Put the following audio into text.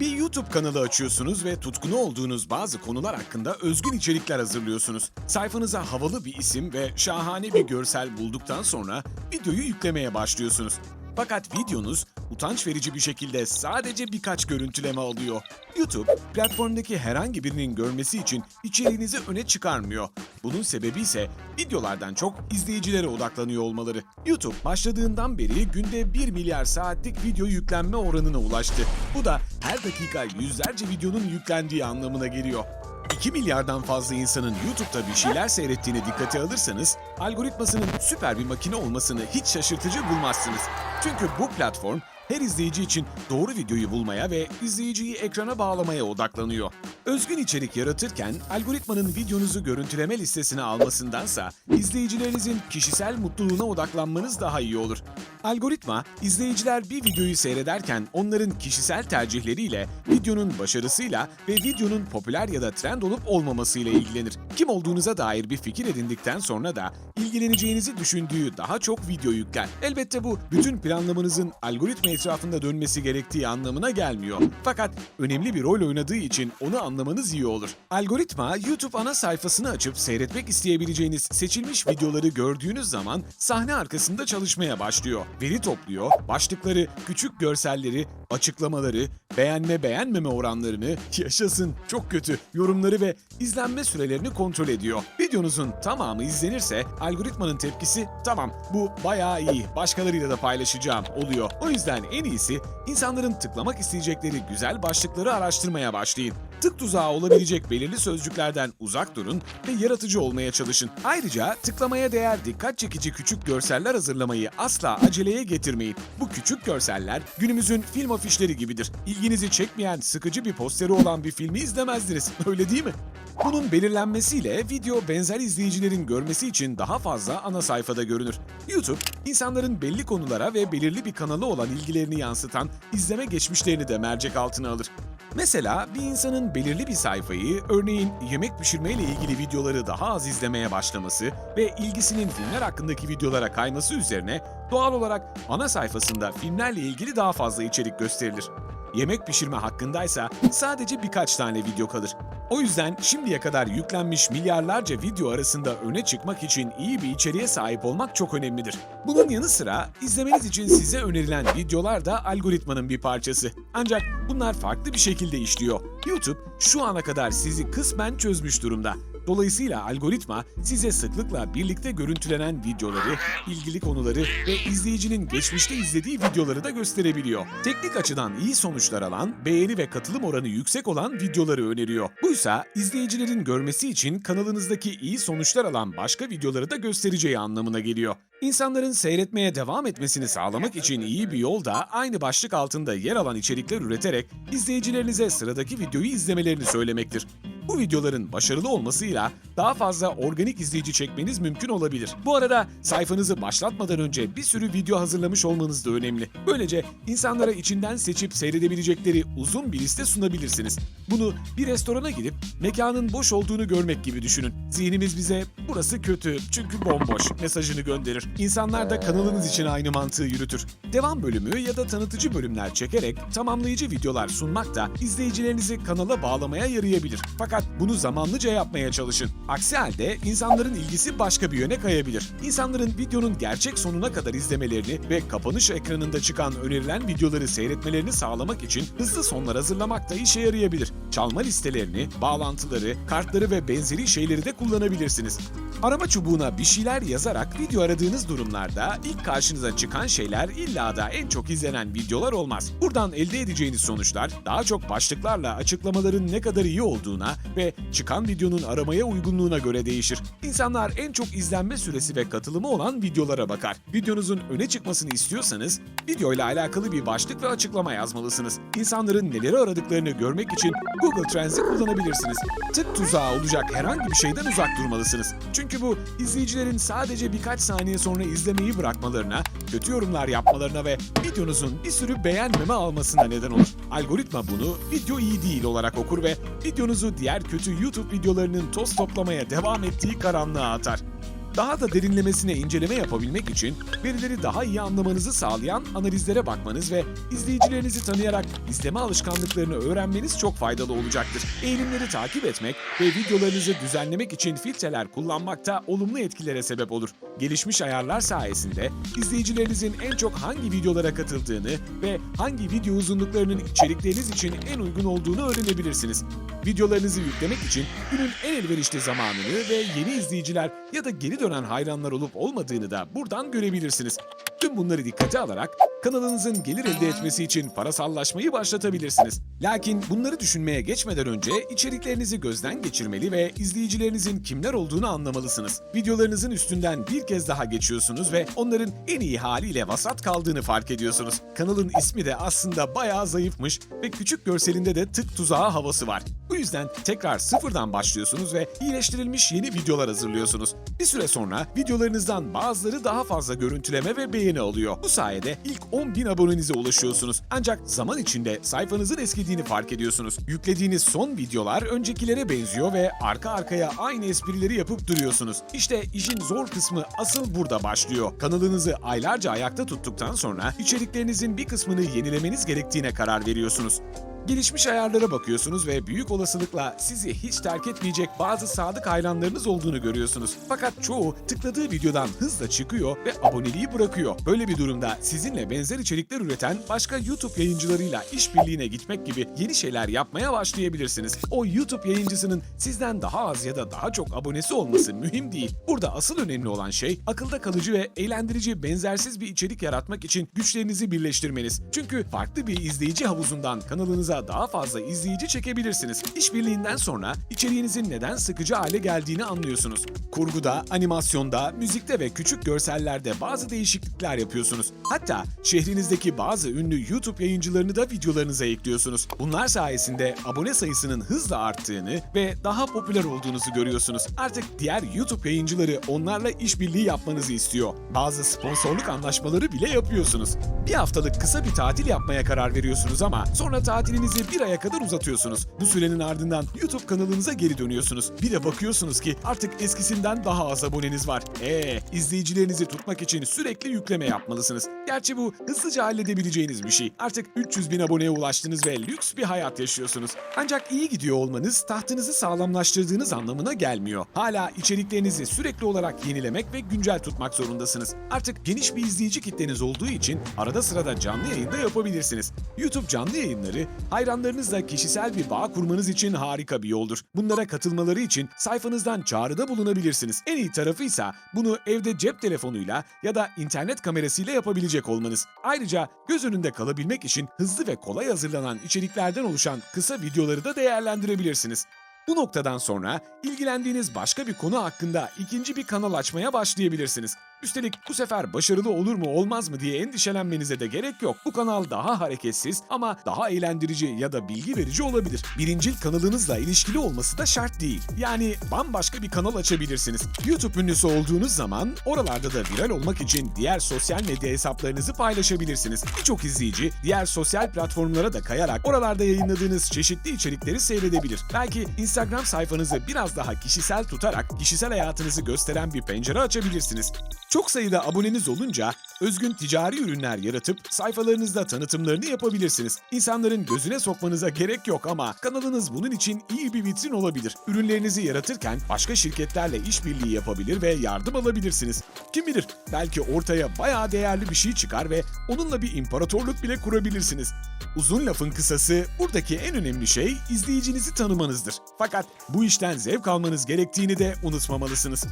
Bir YouTube kanalı açıyorsunuz ve tutkunu olduğunuz bazı konular hakkında özgün içerikler hazırlıyorsunuz. Sayfanıza havalı bir isim ve şahane bir görsel bulduktan sonra videoyu yüklemeye başlıyorsunuz. Fakat videonuz utanç verici bir şekilde sadece birkaç görüntüleme alıyor. YouTube, platformdaki herhangi birinin görmesi için içeriğinizi öne çıkarmıyor. Bunun sebebi ise videolardan çok izleyicilere odaklanıyor olmaları. YouTube başladığından beri günde 1 milyar saatlik video yüklenme oranına ulaştı. Bu da her dakika yüzlerce videonun yüklendiği anlamına geliyor. 2 milyardan fazla insanın YouTube'da bir şeyler seyrettiğini dikkate alırsanız, algoritmasının süper bir makine olmasını hiç şaşırtıcı bulmazsınız. Çünkü bu platform her izleyici için doğru videoyu bulmaya ve izleyiciyi ekrana bağlamaya odaklanıyor. Özgün içerik yaratırken algoritmanın videonuzu görüntüleme listesine almasındansa izleyicilerinizin kişisel mutluluğuna odaklanmanız daha iyi olur. Algoritma, izleyiciler bir videoyu seyrederken onların kişisel tercihleriyle, videonun başarısıyla ve videonun popüler ya da trend olup olmamasıyla ilgilenir. Kim olduğunuza dair bir fikir edindikten sonra da ilgileneceğinizi düşündüğü daha çok video yükler. Elbette bu bütün planlamanızın algoritma etrafında dönmesi gerektiği anlamına gelmiyor. Fakat önemli bir rol oynadığı için onu anlamanız iyi olur. Algoritma YouTube ana sayfasını açıp seyretmek isteyebileceğiniz seçilmiş videoları gördüğünüz zaman sahne arkasında çalışmaya başlıyor. Veri topluyor, başlıkları, küçük görselleri, açıklamaları, beğenme beğenmeme oranlarını, yaşasın çok kötü yorumları ve izlenme sürelerini kontrol ediyor. Videonuzun tamamı izlenirse algoritmanın tepkisi tamam bu bayağı iyi başkalarıyla da paylaşacağım oluyor. O yüzden en iyisi insanların tıklamak isteyecekleri güzel başlıkları araştırmaya başlayın. Tık tuzağı olabilecek belirli sözcüklerden uzak durun ve yaratıcı olmaya çalışın. Ayrıca tıklamaya değer dikkat çekici küçük görseller hazırlamayı asla aceleye getirmeyin. Bu küçük görseller günümüzün film afişleri gibidir. İlginizi çekmeyen sıkıcı bir posteri olan bir filmi izlemezdiniz. Öyle değil mi? Bunun belirlenmesiyle video benzer izleyicilerin görmesi için daha fazla ana sayfada görünür. YouTube, insanların belli konulara ve belirli bir kanalı olan ilgilerini yansıtan izleme geçmişlerini de mercek altına alır. Mesela bir insanın belirli bir sayfayı, örneğin yemek pişirmeyle ilgili videoları daha az izlemeye başlaması ve ilgisinin filmler hakkındaki videolara kayması üzerine doğal olarak ana sayfasında filmlerle ilgili daha fazla içerik gösterilir. Yemek pişirme hakkındaysa sadece birkaç tane video kalır. O yüzden şimdiye kadar yüklenmiş milyarlarca video arasında öne çıkmak için iyi bir içeriğe sahip olmak çok önemlidir. Bunun yanı sıra izlemeniz için size önerilen videolar da algoritmanın bir parçası. Ancak bunlar farklı bir şekilde işliyor. YouTube şu ana kadar sizi kısmen çözmüş durumda. Dolayısıyla algoritma size sıklıkla birlikte görüntülenen videoları, ilgili konuları ve izleyicinin geçmişte izlediği videoları da gösterebiliyor. Teknik açıdan iyi sonuçlar alan, beğeni ve katılım oranı yüksek olan videoları öneriyor. Buysa izleyicilerin görmesi için kanalınızdaki iyi sonuçlar alan başka videoları da göstereceği anlamına geliyor. İnsanların seyretmeye devam etmesini sağlamak için iyi bir yol da aynı başlık altında yer alan içerikler üreterek izleyicilerinize sıradaki videoyu izlemelerini söylemektir. Bu videoların başarılı olmasıyla daha fazla organik izleyici çekmeniz mümkün olabilir. Bu arada sayfanızı başlatmadan önce bir sürü video hazırlamış olmanız da önemli. Böylece insanlara içinden seçip seyredebilecekleri uzun bir liste sunabilirsiniz. Bunu bir restorana gidip mekanın boş olduğunu görmek gibi düşünün. Zihnimiz bize burası kötü çünkü bomboş mesajını gönderir. İnsanlar da kanalınız için aynı mantığı yürütür. Devam bölümü ya da tanıtıcı bölümler çekerek tamamlayıcı videolar sunmak da izleyicilerinizi kanala bağlamaya yarayabilir. Fakat bunu zamanlıca yapmaya çalışın. Aksi halde insanların ilgisi başka bir yöne kayabilir. İnsanların videonun gerçek sonuna kadar izlemelerini ve kapanış ekranında çıkan önerilen videoları seyretmelerini sağlamak için hızlı sonlar hazırlamak da işe yarayabilir. Çalma listelerini, bağlantıları, kartları ve benzeri şeyleri de kullanabilirsiniz. Arama çubuğuna bir şeyler yazarak video aradığınız durumlarda ilk karşınıza çıkan şeyler illa da en çok izlenen videolar olmaz. Buradan elde edeceğiniz sonuçlar daha çok başlıklarla açıklamaların ne kadar iyi olduğuna ve çıkan videonun aramaya uygunluğuna göre değişir. İnsanlar en çok izlenme süresi ve katılımı olan videolara bakar. Videonuzun öne çıkmasını istiyorsanız videoyla alakalı bir başlık ve açıklama yazmalısınız. İnsanların neleri aradıklarını görmek için Google Trends'i kullanabilirsiniz. Tık tuzağı olacak herhangi bir şeyden uzak durmalısınız. Çünkü bu izleyicilerin sadece birkaç saniye sonra izlemeyi bırakmalarına, kötü yorumlar yapmalarına ve videonuzun bir sürü beğenmeme almasına neden olur. Algoritma bunu video iyi değil olarak okur ve videonuzu diğer kötü YouTube videolarının toz toplamaya devam ettiği karanlığa atar. Daha da derinlemesine inceleme yapabilmek için verileri daha iyi anlamanızı sağlayan analizlere bakmanız ve izleyicilerinizi tanıyarak izleme alışkanlıklarını öğrenmeniz çok faydalı olacaktır. Eğilimleri takip etmek ve videolarınızı düzenlemek için filtreler kullanmak da olumlu etkilere sebep olur. Gelişmiş ayarlar sayesinde izleyicilerinizin en çok hangi videolara katıldığını ve hangi video uzunluklarının içerikleriniz için en uygun olduğunu öğrenebilirsiniz. Videolarınızı yüklemek için günün en elverişli zamanını ve yeni izleyiciler ya da geri dönen hayranlar olup olmadığını da buradan görebilirsiniz. Tüm bunları dikkate alarak kanalınızın gelir elde etmesi için parasallaşmayı başlatabilirsiniz. Lakin bunları düşünmeye geçmeden önce içeriklerinizi gözden geçirmeli ve izleyicilerinizin kimler olduğunu anlamalısınız. Videolarınızın üstünden bir kez daha geçiyorsunuz ve onların en iyi haliyle vasat kaldığını fark ediyorsunuz. Kanalın ismi de aslında bayağı zayıfmış ve küçük görselinde de tık tuzağı havası var. Yüzden tekrar sıfırdan başlıyorsunuz ve iyileştirilmiş yeni videolar hazırlıyorsunuz. Bir süre sonra videolarınızdan bazıları daha fazla görüntüleme ve beğeni alıyor. Bu sayede ilk 10.000 abonenize ulaşıyorsunuz. Ancak zaman içinde sayfanızın eskidiğini fark ediyorsunuz. Yüklediğiniz son videolar öncekilere benziyor ve arka arkaya aynı esprileri yapıp duruyorsunuz. İşte işin zor kısmı asıl burada başlıyor. Kanalınızı aylarca ayakta tuttuktan sonra içeriklerinizin bir kısmını yenilemeniz gerektiğine karar veriyorsunuz. Gelişmiş ayarlara bakıyorsunuz ve büyük olasılıkla sizi hiç terk etmeyecek bazı sadık hayranlarınız olduğunu görüyorsunuz. Fakat çoğu tıkladığı videodan hızla çıkıyor ve aboneliği bırakıyor. Böyle bir durumda sizinle benzer içerikler üreten başka YouTube yayıncılarıyla işbirliğine gitmek gibi yeni şeyler yapmaya başlayabilirsiniz. O YouTube yayıncısının sizden daha az ya da daha çok abonesi olması mühim değil. Burada asıl önemli olan şey akılda kalıcı ve eğlendirici benzersiz bir içerik yaratmak için güçlerinizi birleştirmeniz. Çünkü farklı bir izleyici havuzundan kanalınıza daha fazla izleyici çekebilirsiniz. İşbirliğinden sonra içeriğinizin neden sıkıcı hale geldiğini anlıyorsunuz. Kurguda, animasyonda, müzikte ve küçük görsellerde bazı değişiklikler yapıyorsunuz. Hatta şehrinizdeki bazı ünlü YouTube yayıncılarını da videolarınıza ekliyorsunuz. Bunlar sayesinde abone sayısının hızla arttığını ve daha popüler olduğunuzu görüyorsunuz. Artık diğer YouTube yayıncıları onlarla işbirliği yapmanızı istiyor. Bazı sponsorluk anlaşmaları bile yapıyorsunuz. Bir haftalık kısa bir tatil yapmaya karar veriyorsunuz ama sonra tatilinizi bir aya kadar uzatıyorsunuz. Bu sürenin ardından YouTube kanalınıza geri dönüyorsunuz. Bir de bakıyorsunuz ki artık eskisinden daha az aboneniz var. Eee izleyicilerinizi tutmak için sürekli yükleme yapmalısınız. Gerçi bu hızlıca halledebileceğiniz bir şey. Artık 300 bin aboneye ulaştınız ve lüks bir hayat yaşıyorsunuz. Ancak iyi gidiyor olmanız tahtınızı sağlamlaştırdığınız anlamına gelmiyor. Hala içeriklerinizi sürekli olarak yenilemek ve güncel tutmak zorundasınız. Artık geniş bir izleyici kitleniz olduğu için arada sırada canlı yayında yapabilirsiniz. YouTube canlı yayınları hayranlarınızla kişisel bir bağ kurmanız için harika bir yoldur. Bunlara katılmaları için sayfanızdan çağrıda bulunabilirsiniz. En iyi tarafı ise bunu evde cep telefonuyla ya da internet kamerasıyla yapabilecek olmanız. Ayrıca göz önünde kalabilmek için hızlı ve kolay hazırlanan içeriklerden oluşan kısa videoları da değerlendirebilirsiniz. Bu noktadan sonra ilgilendiğiniz başka bir konu hakkında ikinci bir kanal açmaya başlayabilirsiniz. Üstelik bu sefer başarılı olur mu olmaz mı diye endişelenmenize de gerek yok. Bu kanal daha hareketsiz ama daha eğlendirici ya da bilgi verici olabilir. Birincil kanalınızla ilişkili olması da şart değil. Yani bambaşka bir kanal açabilirsiniz. YouTube ünlüsü olduğunuz zaman oralarda da viral olmak için diğer sosyal medya hesaplarınızı paylaşabilirsiniz. Birçok izleyici diğer sosyal platformlara da kayarak oralarda yayınladığınız çeşitli içerikleri seyredebilir. Belki Instagram sayfanızı biraz daha kişisel tutarak kişisel hayatınızı gösteren bir pencere açabilirsiniz. Çok sayıda aboneniz olunca özgün ticari ürünler yaratıp sayfalarınızda tanıtımlarını yapabilirsiniz. İnsanların gözüne sokmanıza gerek yok ama kanalınız bunun için iyi bir vitrin olabilir. Ürünlerinizi yaratırken başka şirketlerle işbirliği yapabilir ve yardım alabilirsiniz. Kim bilir belki ortaya bayağı değerli bir şey çıkar ve onunla bir imparatorluk bile kurabilirsiniz. Uzun lafın kısası buradaki en önemli şey izleyicinizi tanımanızdır. Fakat bu işten zevk almanız gerektiğini de unutmamalısınız.